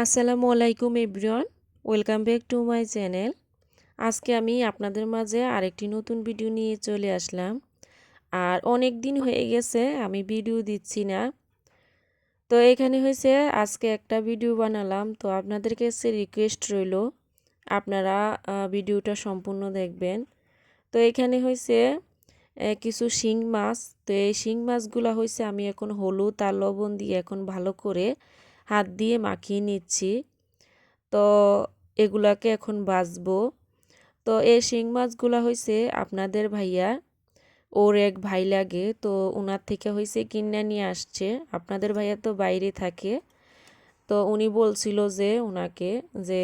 আসসালামু আলাইকুম everyone, welcome back to my channel. আজকে আমি আপনাদের মাঝে আরেকটি নতুন ভিডিও নিয়ে চলে আসলাম। আর অনেক দিন হয়ে গেছে, আমি ভিডিও দিচ্ছি না। তো এখানে হয়েছে, আজকে একটা ভিডিও বানালাম। তো আপনাদের কাছে রিকোয়েস্ট রইল, আপনারা ভিডিওটা সম্পূর্ণ দেখবেন। তো এখানে হয়েছে কিছু শিং মাছ। তো এই শিং মাছগুলো হয়েছে, আমি এখন হলুদ আর লবণ দিয়ে এখন ভালো করে হাত দিয়ে মাখিয়ে নিচ্ছি। তো এগুলাকে এখন বাজবো তো এই শিং মাছগুলো হয়েছে আপনাদের ভাইয়া, ওর এক ভাই লাগে, তো ওনার থেকে হয়েছে কিনে নিয়ে আসছে। আপনাদের ভাইয়া তো বাইরে থাকে। তো উনি বলছিল যে ওনাকে যে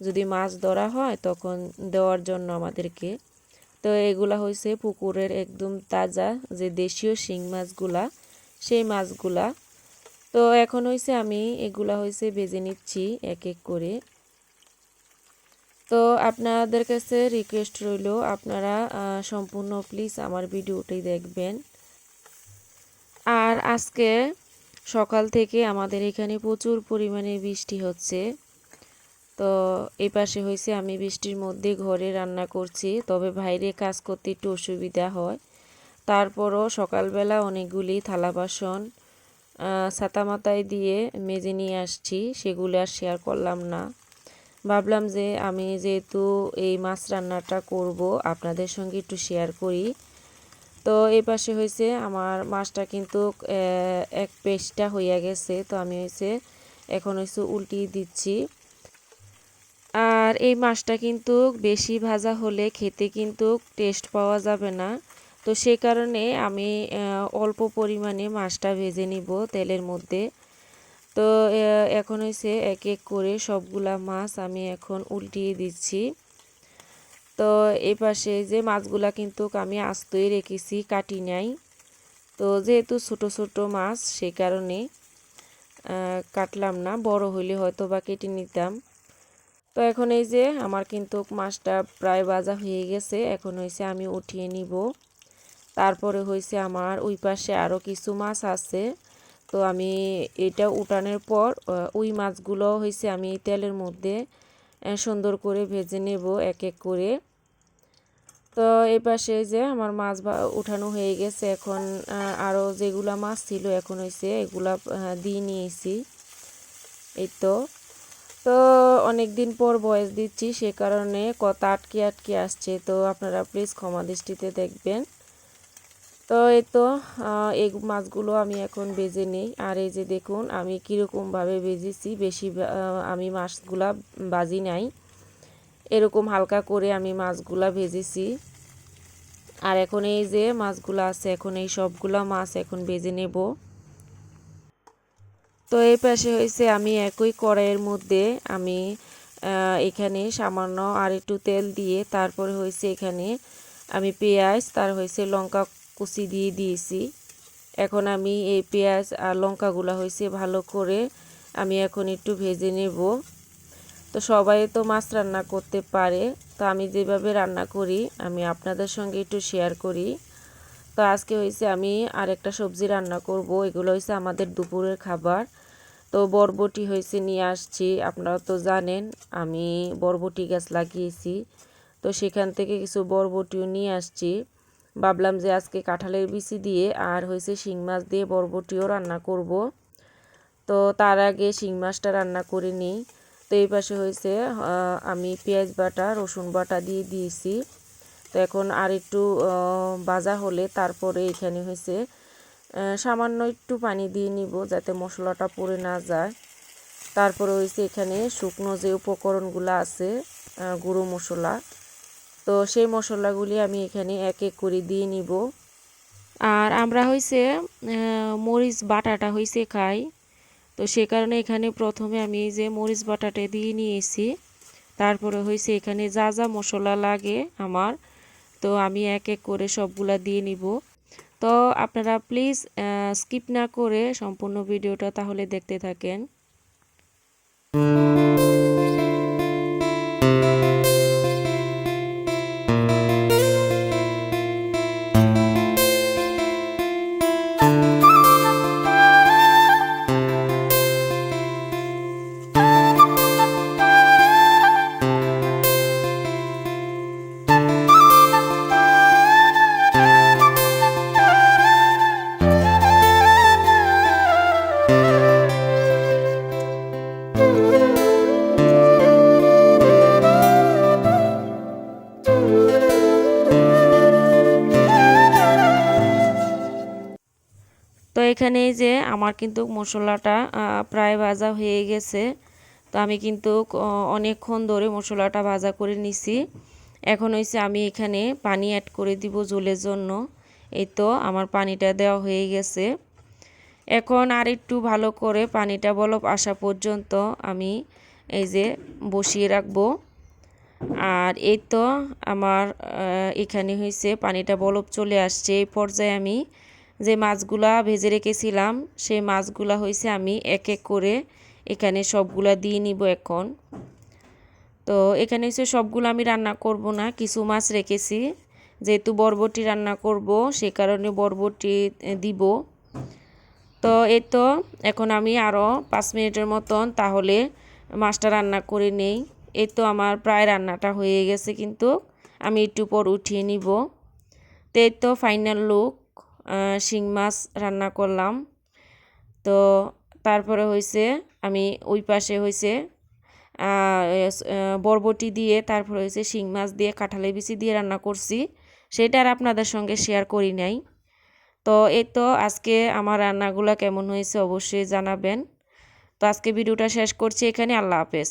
যদি মাছ ধরা হয় তখন দেওয়ার জন্য আমাদেরকে। তো এগুলা হয়েছে পুকুরের একদম তাজা যে দেশীয় শিং মাছগুলা, সেই মাছগুলা। তো এখন হয়েছে আমি এগুলা হয়েছে ভেজে নিচ্ছি এক এক করে। তো আপনাদের কাছে রিকোয়েস্ট রইল, আপনারা সম্পূর্ণ প্লিজ আমার ভিডিওটি দেখবেন। আর আজকে সকাল থেকে আমাদের এখানে প্রচুর পরিমাণে বৃষ্টি হচ্ছে। তো এই পাশে হয়েছে আমি বৃষ্টির মধ্যে ঘরে রান্না করছি, তবে বাইরে কাজ করতে একটু অসুবিধা হয়। তারপরও সকালবেলা অনেকগুলি থালা বাসন ছাতা মাথায় দিয়ে মেজে নিয়ে আসছি, সেগুলো আর শেয়ার করলাম না। ভাবলাম যে আমি যেহেতু এই মাছ রান্নাটা করব, আপনাদের সঙ্গে একটু শেয়ার করি। তো এই পাশে হয়েছে আমার মাছটা কিন্তু এক পেস্টটা হইয়া গেছে, তো আমি হয়েছে এখন হয়েছে উল্টিয়ে দিচ্ছি। আর এই মাছটা কিন্তু বেশি ভাজা হলে খেতে কিন্তু টেস্ট পাওয়া যাবে না। তো সেই কারণে আমি অল্প পরিমাণে মাছটা ভেজে নিব তেলের মধ্যে। তো এখন হয়েছে এক এক করে সবগুলা মাছ আমি এখন উল্টিয়ে দিচ্ছি। তো এই পাশে যে মাছগুলা কিন্তু আমি আস্তই রেখেছি, কাটি নাই। তো, যেহেতু ছোট ছোট মাছ সেই কারণে কাটলাম না, বড় হইলে হয়তো বা কেটে নিতাম। তো, এখন এই যে আমার কিন্তু মাছটা প্রায় বাজা হয়ে গেছে, এখন হয়েছে আমি উঠিয়ে নিব। তারপরে হয়েছে আমার ওই পাশে আরও কিছু মাছ আছে। তো আমি এটা উঠানোর পর ওই মাছগুলো হয়েছে আমি তেলের মধ্যে সুন্দর করে ভেজে নেব এক এক করে। তো এই পাশে যে আমার মাছ উঠানো হয়ে গেছে এখন আরও যেগুলা মাছ ছিল এখন হয়েছে এগুলা দিয়ে নিয়েছি। এই তো। তো অনেক দিন পর বয়স দিচ্ছি সে কারণে কত আটকে আটকে আসছে, তো আপনারা প্লিজ ক্ষমা দৃষ্টিতে দেখবেন। তো এই তো এই মাছগুলো আমি এখন বেজে নিই। আর এই যে দেখুন, আমি কীরকমভাবে বেজেছি বেশি আমি মাছগুলা বাজি নাই। এরকম হালকা করে আমি মাছগুলা ভেজেছি। আর এখন এই যে মাছগুলো আছে, এখন এই সবগুলা মাছ এখন বেজে নেব। তো এই পাশে হয়েছে আমি একই কড়াইয়ের মধ্যে আমি এখানে সামান্য আর একটু তেল দিয়ে, তারপরে হয়েছে এখানে আমি পেঁয়াজ, তার হয়েছে লঙ্কা কুচি দিয়ে দিয়েছি। এখন আমি এই পেঁয়াজ আর লঙ্কাগুলো হয়েছে ভালো করে আমি এখন একটু ভেজে নেব। তো সবাই তো মাছ রান্না করতে পারে, তো আমি যেভাবে রান্না করি, আমি আপনাদের সঙ্গে একটু শেয়ার করি। তো আজকে হয়েছে আমি আরেকটা সবজি রান্না করব, এগুলো হয়েছে আমাদের দুপুরের খাবার। তো বরবটি হয়েছে নিয়ে আসছি, আপনারা তো জানেন, আমি বরবটি গাছ লাগিয়েছি। তো সেখান থেকে কিছু বরবটিও নিয়ে আসছি। ভাবলাম যে আজকে কাঁঠালের বিচি দিয়ে আর হয়েছে শিং মাছ দিয়ে বরবটিও রান্না করব। তো তার আগে শিং মাছটা রান্না করে নিই। তো এই পাশে হয়েছে আমি পেঁয়াজ বাটা, রসুন বাটা দিয়ে দিয়েছি। তো এখন আর একটু বাজা হলে তারপরে এখানে হয়েছে সামান্য একটু পানি দিয়ে নিব যাতে মশলাটা পড়ে না যায়। তারপরে হয়েছে এখানে শুকনো যে উপকরণগুলো আছে গুঁড়ো মশলা। তো সেই মশলাগুলি আমি এখানে এক এক করে দিয়ে নিব। আর আমরা হয়েছে মরিচ বাটাটা হয়েছে খাই। তো সে কারণে এখানে প্রথমে আমি যে মরিচ বাটাটা দিয়ে নিয়েছি। তারপরে হয়েছে এখানে যা যা মশলা লাগে আমার, তো আমি এক এক করে সবগুলা দিয়ে নিব। তো আপনারা প্লিজ স্কিপ না করে সম্পূর্ণ ভিডিওটা তাহলে দেখতে থাকেন। এখানে যে আমার কিন্তু মশলাটা প্রায় ভাজা হয়ে গেছে। তো আমি কিন্তু অনেকক্ষণ ধরে মশলাটা ভাজা করে নিছি। এখন হয়েছে আমি এখানে পানি অ্যাড করে দিব জলের জন্য। এই তো আমার পানিটা দেওয়া হয়ে গেছে। এখন আর একটু ভালো করে পানিটা বলব আসা পর্যন্ত আমি এই যে বসিয়ে রাখব। আর এই তো আমার এখানে হয়েছে পানিটা বলব চলে আসছে। এই পর্যায়ে আমি যে মাছগুলা ভেজে রেখেছিলাম, সেই মাছগুলা হয়েছে আমি এক এক করে এখানে সবগুলা দিয়ে নিব এখন। তো এখানে হচ্ছে সবগুলো আমি রান্না করব না, কিছু মাছ রেখেছি। যেহেতু বরবটি রান্না করব, সে কারণে বরবটি দিব। তো এই তো, এখন আমি আরও পাঁচ মিনিটের মতন তাহলে মাছটা রান্না করে নেই। এই তো আমার প্রায় রান্নাটা হয়ে গেছে কিন্তু, আমি একটু পর উঠিয়ে নিব। তো এই তো ফাইনাল লুক শিং মাছ রান্না করলাম। তো তারপরে হয়েছে আমি ওই পাশে হয়েছে বরবটি দিয়ে তারপরে হয়েছে শিং মাছ দিয়ে কাঁঠালে বিচি দিয়ে রান্না করছি। সেটা আর আপনাদের সঙ্গে শেয়ার করি নাই। তো এই তো আজকে আমার রান্নাগুলো কেমন হয়েছে অবশ্যই জানাবেন। তো আজকে ভিডিওটা শেষ করছি এখানে, আল্লাহ হাফেজ।